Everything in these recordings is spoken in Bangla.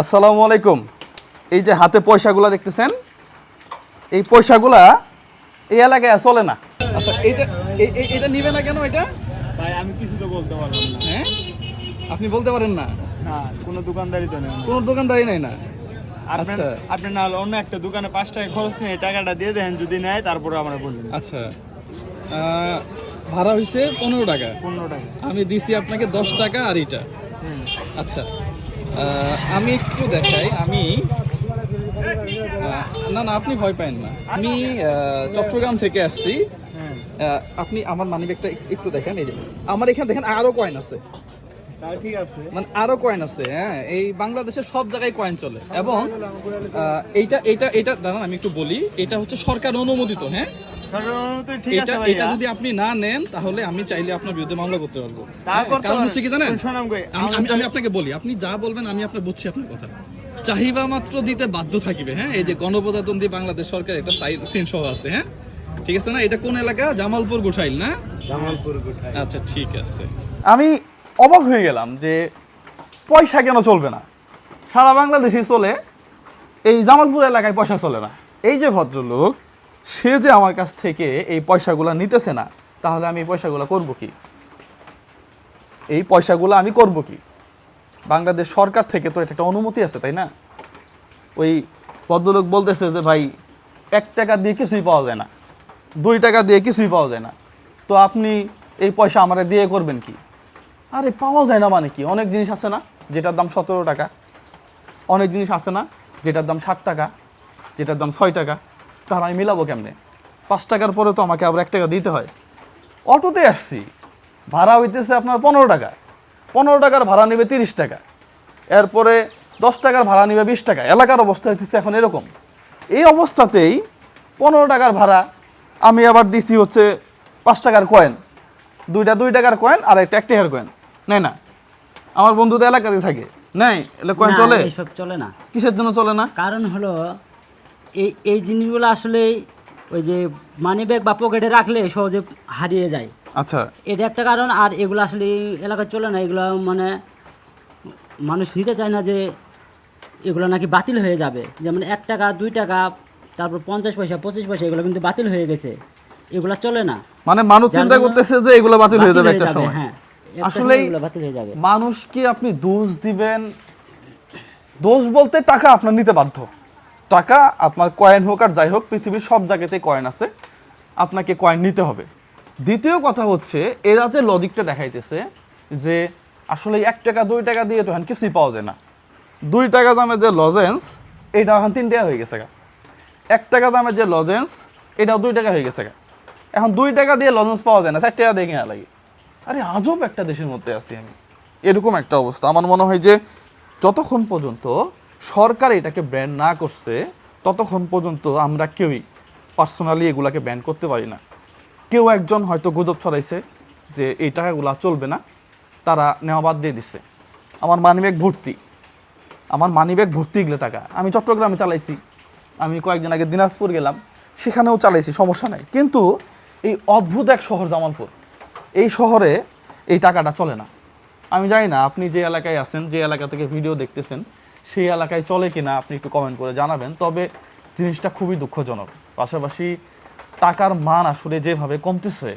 আসসালামু আলাইকুম। এই যে হাতে পয়সাগুলা দেখতেছেন এই পয়সাগুলা এই এলাকায় চলে না। আচ্ছা এইটা এই- এই- এটা নিবে না কেন এটা? ভাই আমি কিছু তো বলতে পারব না। হ্যাঁ? আপনি বলতে পারেন না? না কোনো দোকানদারি তো নেই। কোনো দোকানদারি নাই না? আচ্ছা। আপনি না হলে অন্য একটা দোকানে পাঁচ টাকা খরচ নিয়ে টাকাটা দিয়ে দেন যদি নেয় তারপরে আমরা বলবেন আচ্ছা। ভাড়া হয়েছে পনেরো টাকা। পনেরো টাকা। আমি দিছি আপনাকে দশ টাকা আর এটা হুম। আচ্ছা। আমি একটু দেখাই, আমি না না, আপনি ভয় পাইন না। আমি চট্টগ্রাম থেকে আসছি। আপনি আমার মানি ব্যাগটা একটু দেখেন, এই আমার এখানে দেখেন আরও কয়েন আছে। মানে আরও কয়েন আছে হ্যাঁ? এই বাংলাদেশের সব জায়গায় কয়েন চলে। এবং এইটা এইটা এটা দাঁড়ান আমি একটু বলি এটা হচ্ছে সরকার অনুমোদিত হ্যাঁ? এটা এটা যদি আপনি না নেন তাহলে আমি চাইলে আপনার বিরুদ্ধে মামলা করতে পারব। হ্যাঁ, কারণ হচ্ছে কি জানেন? আমি আমি- আমাদের- আমি আপনাকে বলি আপনি যা বলবেন আমি আপনার বুঝছি আপনার কথা। চাহিবা মাত্র দিতে বাধ্য থাকিবে হ্যাঁ? এই যে গণপ্রজাতন্ত্রী বাংলাদেশ সরকার একটা সিন সহ আছে হ্যাঁ? ঠিক আছে না? এটা কোন এলাকা? জামালপুর গোঠাইল না? জামালপুর কোথায় আচ্ছা ঠিক আছে। আমি অবাক হয়ে গেলাম যে পয়সা কেন চলবে না? সারা বাংলাদেশে চলে, এই জামালপুর এলাকায় পয়সা চলে না। এই যে ভদ্রলোক, সে যে আমার কাছ থেকে এই পয়সাগুলো নিতেছে না, তাহলে আমি এই পয়সাগুলো করব কি? এই পয়সাগুলো আমি করব কি? বাংলাদেশ সরকার থেকে তো এটা একটা অনুমতি আছে, তাই না? ওই ভদ্রলোক বলতেছে যে, ভাই, এক টাকা দিয়ে কিছুই পাওয়া যায় না, দুই টাকা দিয়ে কিছুই পাওয়া যায় না। তো আপনি এই পয়সা আমারে দিয়ে করবেন কি? আরে পাওয়া যায় না মানে কি? অনেক জিনিস আছে না যেটার দাম সতেরো টাকা। অনেক জিনিস আছে না যেটার দাম ষাট টাকা, যেটার দাম ছয় টাকা। তাহলে আমি মিলাবো কেমনে? পাঁচ টাকার পরে তো আমাকে আবার এক টাকা দিতে হয়। অটোতে আসছি, ভাড়া হইতেছে আপনার পনেরো টাকা। পনেরো টাকার ভাড়া নেবে তিরিশ টাকা। এরপরে দশ টাকার ভাড়া নেবে বিশ টাকা। এলাকার অবস্থা হইতেছে এখন এরকম। এই অবস্থাতেই পনেরো টাকার ভাড়া আমি আবার দিছি হচ্ছে পাঁচ টাকার কয়েন দুইটা দুই টাকার কয়েন আর একটা এক টাকার কয়েন নেয় না। আমার বন্ধু তো এলাকাতে থাকে। নেই এলে কয়েন চলে? এসব চলে না। কিসের জন্য চলে না? কারণ হলো এই এই জিনিসগুলো আসলে ওই যে মানি ব্যাগ বা পকেটে রাখলে সহজে হারিয়ে যায়। আচ্ছা। এটা একটা কারণ আর এগুলো আসলে এলাকায় চলে না। এগুলো মানে মানুষ নিতে চায় না যে এগুলো নাকি বাতিল হয়ে যাবে। যেমন এক টাকা দুই টাকা তারপর পঞ্চাশ পয়সা পঁচিশ পয়সা এগুলো কিন্তু বাতিল হয়ে গেছে। এগুলো চলে না। মানে মানুষ চিন্তা করতেছে যে এগুলো বাতিল হয়ে যাবে একটা সময়। হ্যাঁ। একটা আসলেই সময় এগুলো বাতিল হয়ে যাবে। মানুষ কি আপনি দোষ দিবেন। দোষ বলতে টাকা আপনার নিতে বাধ্য। টাকা আপনার কয়েন হোক আর যাই হোক পৃথিবীর সব জায়গাতেই কয়েন আছে। আপনাকে কয়েন নিতে হবে। দ্বিতীয় কথা হচ্ছে এরা যে লজিকটা দেখাইতেছে যে আসলে এক টাকা দুই টাকা দিয়ে তো এখন কিছুই পাওয়া যায় না। দুই টাকা দামের যে লজেন্স এটা এখন তিন টাকা হয়ে গেছে গা। এক টাকা দামের যে লজেন্স এটাও দুই টাকা হয়ে গেছে গা। এখন দুই টাকা দিয়ে লজেন্স পাওয়া যায় না চার টাকা দিয়ে কিনা লাগে। আরে আজব একটা দেশের মধ্যে আছি আমি। এরকম একটা অবস্থা। আমার মনে হয় যে যতক্ষণ পর্যন্ত সরকার এটাকে ব্যান না করছে, ততক্ষণ পর্যন্ত আমরা কেউই পার্সোনালি এগুলাকে ব্যান করতে পারি না। কেউ একজন হয়তো গুজব ছড়াইছে যে এই টাকাগুলা চলবে না, তারা নেওয়া বাদ দিয়ে দিচ্ছে আমার মানিব্যাগ ভর্তি। আমার মানিব্যাগ ভর্তি এগুলো টাকা। আমি চট্টগ্রামে চালাইছি। আমি কয়েকদিন আগে দিনাজপুর গেলাম। সেখানেও চালাইছি, সমস্যা নাই। কিন্তু এই অদ্ভুত এক শহর জামালপুর। এই শহরে এই টাকাটা চলে না। আমি জানি না আপনি যে এলাকায় আছেন, যে এলাকা থেকে ভিডিও দেখতেছেন, সেই এলাকায় চলে কি না আপনি একটু কমেন্ট করে জানাবেন। তবে জিনিসটা খুবই দুঃখজনক। পাশাপাশি টাকার মান আসলে যেভাবে কমতেছে,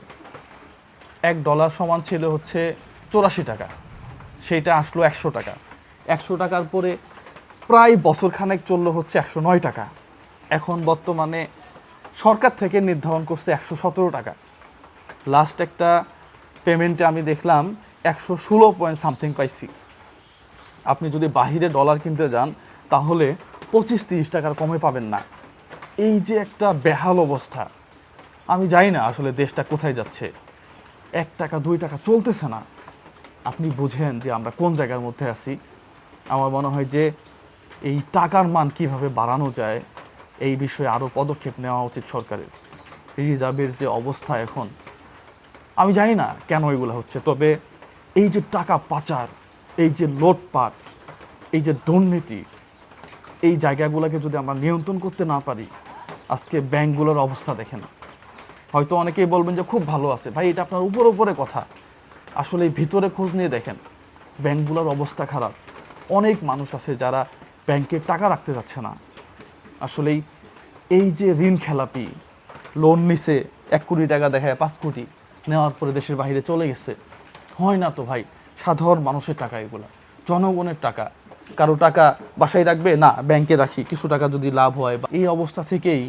এক ডলার সমান ছিল হচ্ছে চৌরাশি টাকা। সেইটা আসলো একশো টাকা। একশো টাকার পরে প্রায় বছরখানেক চলল হচ্ছে একশো নয় টাকা। এখন বর্তমানে সরকার থেকে নির্ধারণ করছে একশো সতেরো টাকা। লাস্ট একটা পেমেন্টে আমি দেখলাম একশো ষোলো পয়েন্ট সামথিং পাইছি। আপনি যদি বাহিরে ডলার কিনতে যান, তাহলে পঁচিশ তিরিশ টাকার কমে পাবেন না। এই যে একটা বেহাল অবস্থা। আমি জানি না আসলে দেশটা কোথায় যাচ্ছে। এক টাকা, দুই টাকা চলতেছে না। আপনি বুঝেন যে আমরা কোন জায়গার মধ্যে আছি। আমার মনে হয় যে এই টাকার মান কীভাবে বাড়ানো যায়, এই বিষয়ে আরও পদক্ষেপ নেওয়া উচিত সরকারের। রিজার্ভের যে অবস্থা এখন আমি জানি না কেন এগুলো হচ্ছে, তবে এই যে টাকা পাচার, এই যে লোটপাট, এই যে দুর্নীতি, এই জায়গাগুলোকে যদি আমরা নিয়ন্ত্রণ করতে না পারি, আজকে ব্যাংকগুলোর অবস্থা দেখেন। হয়তো অনেকেই বলবেন যে খুব ভালো আছে। ভাই, এটা আপনার উপর উপরে কথা। আসলে ভিতরে খোঁজ নিয়ে দেখেন, ব্যাংকগুলোর অবস্থা খারাপ। অনেক মানুষ আছে যারা ব্যাংকে টাকা রাখতে যাচ্ছে না। আসলেই এই যে ঋণ খেলাপি লোন নিছে, এক কোটি টাকা দেখায় পাঁচ কোটি। নেওয়ার পরে দেশের বাইরে চলে গেছে। হয় না তো ভাই, সাধারণ মানুষের টাকা এগুলো, জনগণের টাকা। কারও টাকা বাসায় রাখবে? না, ব্যাংকে রাখি। কিছু টাকা যদি লাভ হয় বা এই অবস্থা থেকেই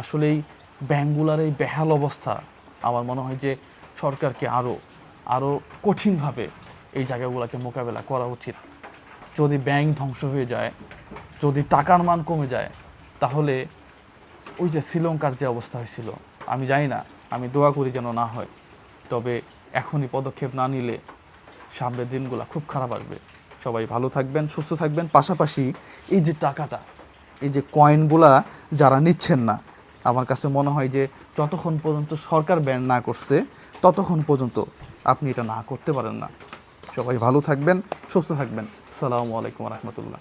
আসলেই ব্যাংকগুলার এই বেহাল অবস্থা আমার মনে হয় যে সরকারকে আরও আরও কঠিনভাবে এই জায়গাগুলোকে মোকাবেলা করা উচিত। যদি ব্যাংক ধ্বংস হয়ে যায়, যদি টাকার মান কমে যায়, তাহলে ওই যে শ্রীলঙ্কার যে অবস্থা হয়েছিল, আমি জানি না, আমি দোয়া করি যেন না হয়। তবে এখনই পদক্ষেপ না নিলে সামনের দিনগুলো খুব খারাপ আসবে। সবাই ভালো থাকবেন, সুস্থ থাকবেন। পাশাপাশি এই যে টাকাটা, এই যে কয়েনগুলা যারা নিচ্ছেন না, আমার কাছে মনে হয় যে যতক্ষণ পর্যন্ত সরকার ব্যান না করছে, ততক্ষণ পর্যন্ত আপনি এটা না করতে পারেন না। সবাই ভালো থাকবেন, সুস্থ থাকবেন। সালামু আলাইকুম রহমতুল্লাহ।